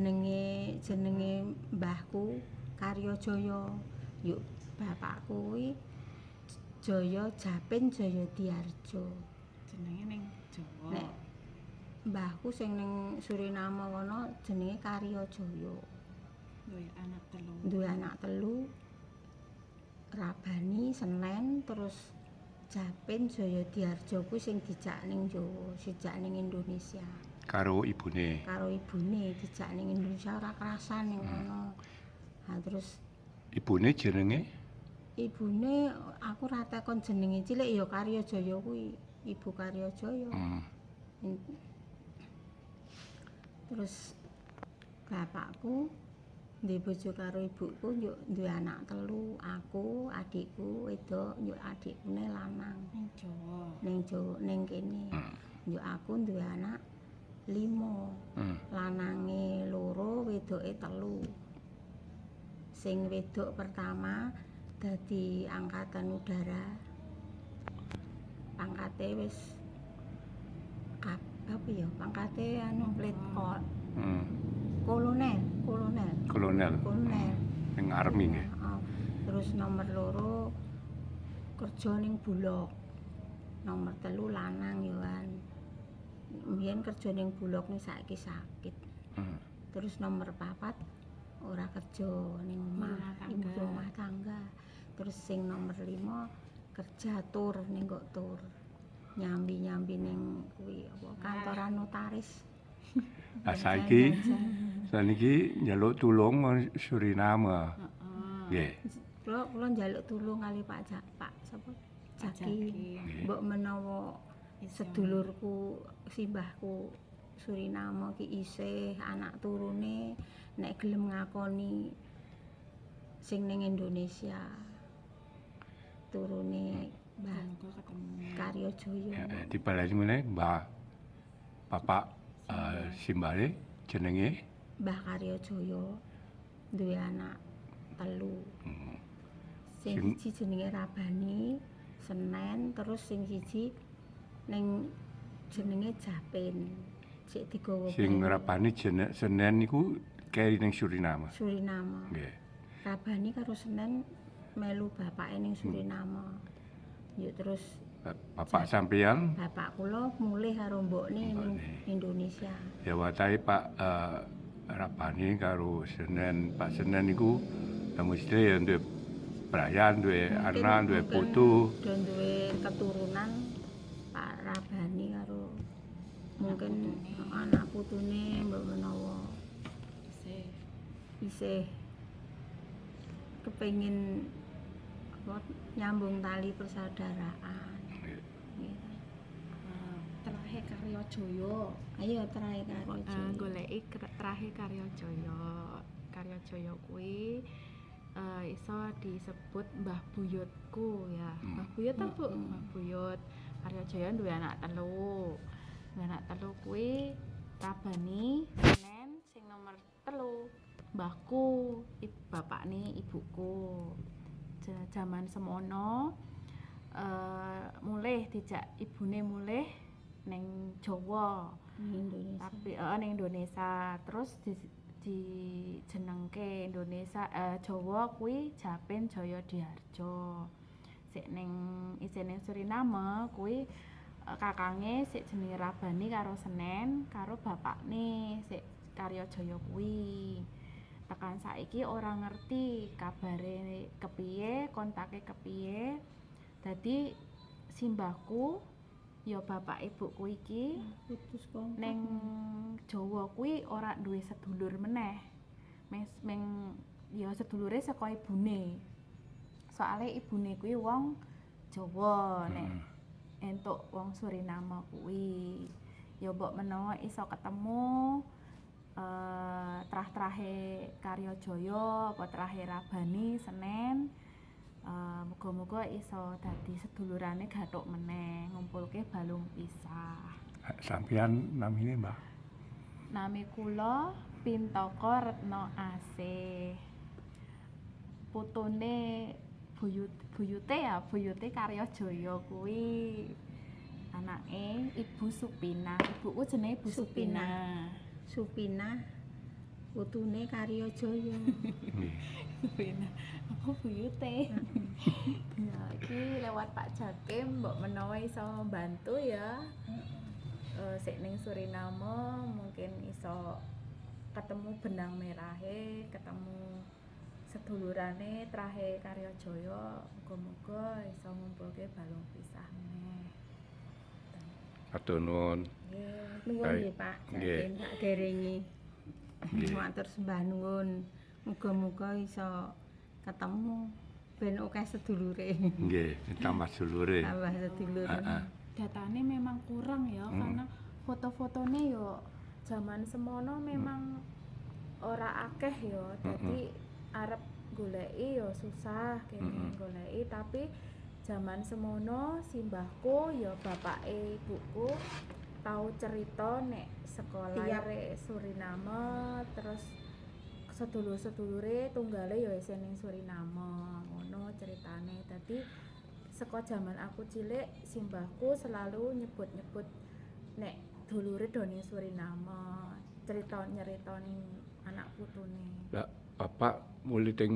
jenenge jenenge mbahku Karya Jaya. Yuk bapakku kuwi Jaya Japin Jaya Diarjo. Jenenge ning Jawa. Nek mbahku sing ning Suriname kono jenenge Karya Jaya. Duwe anak telu. Duwe anak telu. Rabani Senen terus Japin Jaya Diarjo kuwi sing dijak ning Jawa, dijak ning Indonesia. karo ibune. Karo ibune dijak ning Indonesia ora kerasan ning kono. Nah, terus Ibune jenenge ibune aku ora tekon jenenge cilik ya Karya Jaya kuwi, Ibu Karya Jaya. hmm, Terus bapakku duwe bojo karo ibuku yuk duwe anak telu, aku, adikku wedok, yuk adikkune lanang. Ning Jawa. Ning Jawa ning kene. Yuk aku duwe anak limo. hmm. Lanange loro, wedoke telu. Sing wedok pertama dadi angkatan udara. Pangkate wis kap apa ya? Pangkate anu letkol. hmm. kolonel, kolonel, Kolonel kolonel. ning army nggih. Heeh. Terus nomor loro kerja ning Bulog. Nomor telu lanang Yohan. Mbiyen kerja ning Bulog nih saiki sakit. Hmm. Terus nomor papat ora kerja ning Rumah ibu rumah tangga. Terus sing nomor lima kerja tur ning kok tur. Nyambi-nyambi ning kuwi apa kantoran notaris. Lah saiki. Saniki njaluk tulung nang Suriname. Heeh. Nggih. Kula kula njaluk tulung kali Pak Jak, Pak sapa? Jaki. Mbok menawa sedulurku simbahku Suriname ki isih anak turune nek gelem ngakoni sing ning Indonesia turune Mbah. Karya Jaya. Ya, dibaleni meneh Mbah Bapak eh, simbale jenenge Mbah Jaya duwe anak telu. hmm. Sing siji jenenge Rabani, Senen, terus sing siji ning jenenge Japin. Sik digawa sing kene. rapani jene- Senen niku keri ning Suriname. Suriname. Nggih. Rabani karo Senen melu bapake ning Suriname. Yuk terus Ba- Bapak sampeyan bapak kula mulih karo mbokne ning. Indonesia. ya watahe Pak eh, Rapani karo Senen. Pak Senen niku ya mesti ya duwe Brian, duwe anak, duwe putu. Dan duwe keturunan Pak Rabani karo mungkin anak putune mbok menawa Isih. kepengin nyambung tali persaudaraan. Ah, Terakhir Karya Jaya. Ayo terakhir karo Eh, Jaya. Terakhir Karya Jaya. Karya Jaya kuwi eh, iso disebut Mbah Buyutku ya. Hmm. Mbah Buyut ta, Bu? Hmm. Mbah Buyut. Karya Jaya duwe anak telu. Duwe anak telu kuwi Rabani, Senen sing nomor telu. Mbahku, ib, bapakne ibuku. Jaman semono eh mulih dijak ibune mulih ning Jawa. Indonesia. tapi ning Indonesia. Terus di dijenengke Indonesia eh, Jawa kuwi Japin Jaya Diarjo sik ning isih ning Suriname kuwi eh, kakange sik jenenge Rabani karo Senen karo bapakne sik Karya Jaya kuwi. Tekan saiki ora ngerti kabare kepiye kontake kepiye. Dadi simbahku ya bapak ibuku iki putus kontak. neng Jawa kuwi ora duwe sedulur meneh. Mes meng ya sedulure saka ibune. Soale ibune kuwi wong Jawa nek Hmm. entuk wong Suriname kuwi. Ya mbok menawa iso ketemu eh trah-trahe Karya Jaya apa trahe Rabani Senen eh muga-muga iso dadi sedulurane gathuk meneh ngumpulke balung pisah. Sampeyan namine Mbah Nami kula Pintaka Retno Asih. Putune buyut buyute ya, buyute Karya Jaya kuwi anake Ibu Supina. Ibuku jenenge Ibu Supina. Supina. Supina putune Karya Jaya. Apa buyute? ya, iki lewat Pak Jakim mbok menawa iso bantu ya. Eh sik ning Suriname mungkin iso ketemu benang merahe, ketemu sedulurane trahe Karya Jaya, muga-muga iso ngumpulke balung pisah meneh. Matur nuwun. Nggih. Nuwun nggih Pak, Nggih. Tak derengi. Nggih. Matur sembah nuwun. Muga-muga iso ketemu ben akeh sedulure. Nggih, tambah sedulure. Tambah sedulur. Heeh. datanya memang kurang ya Mm. karena foto-fotonya yo zaman semono memang ora akeh yo jadi arep goleki yo susah kene Mm-mm. goleki tapi zaman semono simbahku yo bapake ibuku tahu cerita nek sekolah Tiap- re Suriname terus sedulur-sedulure tunggale yo isih ning Suriname ngono ceritane. Dadi saka jaman aku cilik simbahku selalu nyebut-nyebut nek dulure do ning Suriname cerita nyerita ning anak putune. Lah, Bapak mulai teng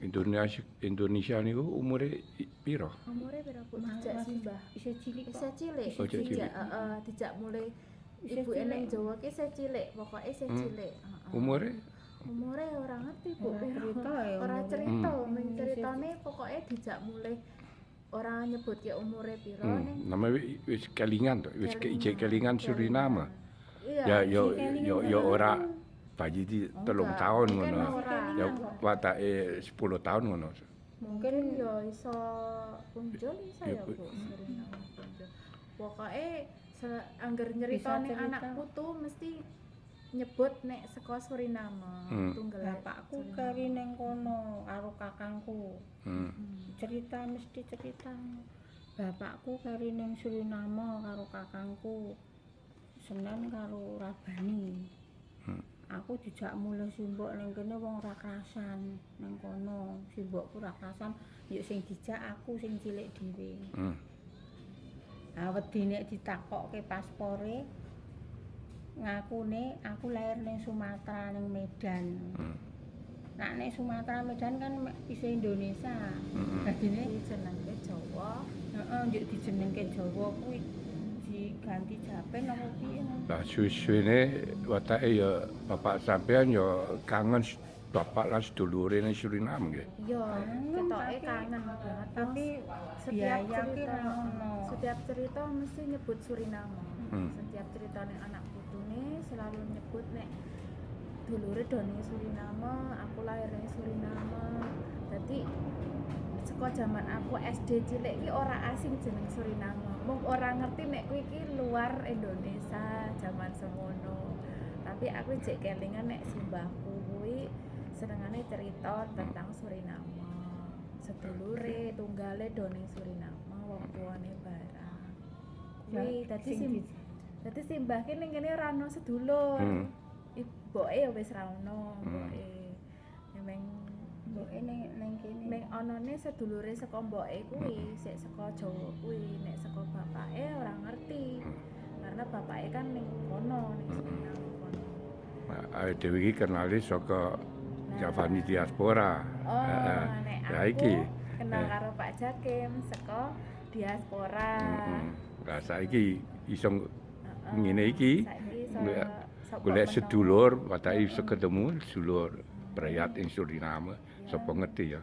Indonesia Indonesia niku umure piro? umure pira Bu masih- simbah Isih cilik isih cilik Oh, cilik. heeh dijak mulai ibu ning Jawa ki isih cilik pokoke isih Hmm. cilik heeh. Umure? umure ora ngerti Bu cerita ya ora cerita ming Hmm, ceritane pokoke dijak mulai ora nyebut ya umure piro Hmm. ning Nama wi- wis kelingan to, wis kelingan Suriname. Iya, Ya yo yo yo Suriname. ora bayi di telung Enggak, tahun ngono. Ya watake 10 tahun ngono. mungkin ya iso kunjul iso Ya, ya Bu. Pokoke angger nyerita Bisa ning cerita. anak putu mesti nyebut nek saka Suriname Hmm. tunggal Bapakku kari ning kono karo kakangku. Hmm. Cerita mesti cerita. Bapakku kari ning Suriname karo kakangku. Senen karo Rabani. Hmm. Aku dijak mulai simbok ning kene wong rakrasan ning kono. Simbokku rakrasan, yuk sing dijak aku sing cilik dhewe. Hmm. Ah wedi nek ditakokke paspore ngakune aku lahir ning Sumatera ning Medan. Hmm. Ning Sumatera Medan kan isih Indonesia. Hmm. Dadine Iki jenenge Jawa heeh njuk dijenengke Jawa kuwi diganti Japen apa piye. Lah suwe-suwene watake ya bapak sampean ya kangen bapak lan sedulure ning Suriname nggih. iya ketoke tapi- kangen banget Tapi setiap cerita setiap cerita mesti nyebut Suriname Hmm. setiap cerita ning anak putune selalu nyebut nek dulure do ning Suriname aku lahir ning Suriname dadi saka jaman aku SD cilik ki ora asing jeneng Suriname mung ora ngerti nek kuwi ki luar Indonesia jaman semono. Tapi aku jek kelingan nek simbahku kuwi senengane cerita tentang Suriname. Sedulure tunggale do ning Suriname wong tuane barang kuwi dadi sim di- dadi simbah ki ning kene ora ono sedulur. Hmm. ibuke ya wis ra ono Hmm. mboke ning onone sedulure saka mboke kuwi, sik saka Jawa kuwi, nek saka bapake ora ngerti. Karena bapake kan ning kono, ning kono. Ayo dhewe iki kenali saka Javani diaspora. Oh, Heeh. nek Ya iki. kenal karo Pak Jakim saka diaspora. Heeh. Lah saiki iso ngene iki golek sedulur, watake iso ketemu sedulur berayat ing Suriname. Sapa ngerti ya.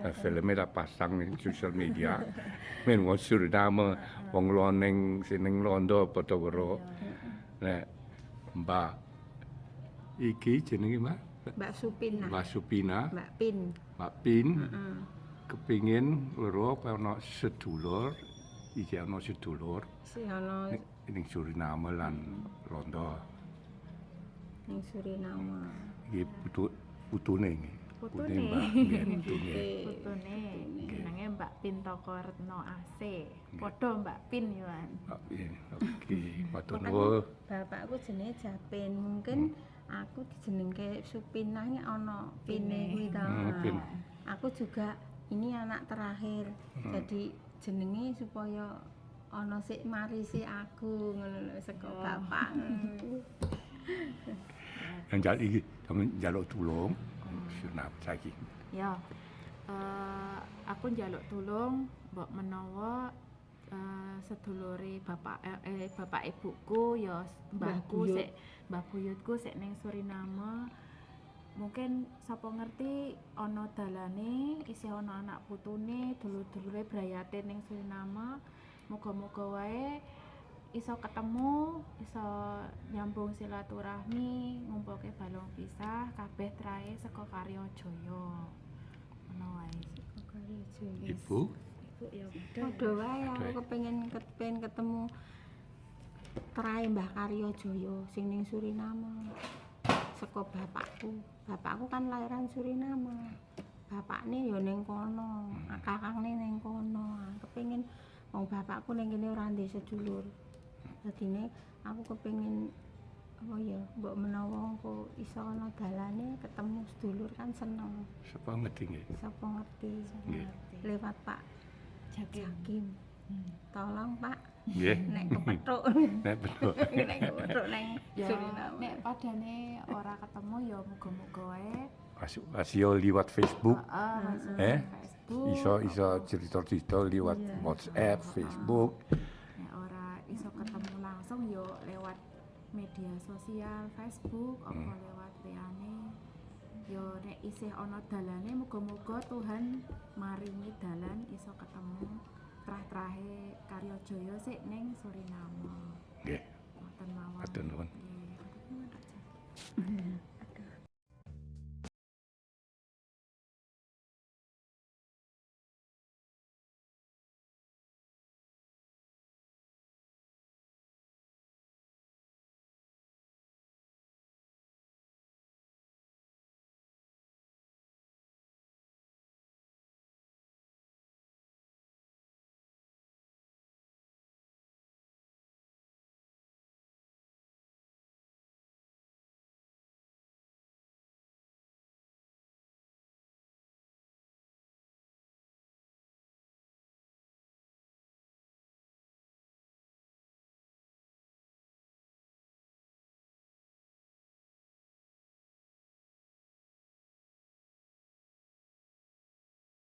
Eh, filmnya tak pasang ning sosial media. Men wong Suriname, wong loneng seneng londo padha weruh. Nek Mbak iki jenenge Mbak Mbak Supina. Mbak Supina, Mbak Pin. Mbak Pin Heeh. kepingin weruh apa ana sedulur, iki ana sedulur Si ana ning- Suriname lan Londo. ning Suriname. Iki putune iki. Putune. Putune. Putune jenenge Mbak Pintoko Retno AC. Padha Mbak Pin Yohan. Mbak Pin, Oke, matur nuwun. Bapakku jenenge Japin. Mungkin aku dijenengke Supinah iki ana pine kuwi ta. Hmm. Aku juga ini anak terakhir. Jadi jenenge supaya ana sik marisi aku ngono lho saka bapak. yang jadi iki jangan jaluk tulung Saiki. Ya. eh, aku njaluk tulung mbok menawa eh, sedulure bapak eh, bapak ibuku ya mbahku Buyut. sik mbah buyutku sik ning Suriname mungkin sapa ngerti ana dalane isih ana anak putune dulur-dulure brayate ning Suriname muga-muga wae iso ketemu iso nyambung silaturahmi ngumpulke balung pisah kabeh trae saka Karya Jaya ngono wae Ibu Ibu ya Padha wae aku kepengin kepengin ketemu terahe Mbah Karyo Joyo sing ning Suriname. Saka bapakku. Bapakku kan lahiran Suriname. Bapakne ya ning kono, kakangne ning kono. Kepengin wong bapakku ning kene ora ndek sedulur. Dadine aku kepengin apa ya, mbok menawa engko iso ana dalane ketemu sedulur kan seneng. sapa ngerti nggih. Sapa ngerti Nggih. lewat Pak Jakim Jakim. Tolong Pak, Nggih. nek kepethuk. Nek betul. nek kepethuk neng ya Suriname. nek padane ora ketemu ya muga-muga wae asio liwat Facebook. masuk Eh? Facebook Iso iso cerita-cerita liwat Iya. WhatsApp, Facebook. nek ora media sosial Facebook apa Hmm. lewat WA-ne yo nek isih ana dalane muga-muga Tuhan maringi dalan iso ketemu trah-trahe Karya Jaya sik ning Suriname Nggih. ngoten mawon Matur nuwun.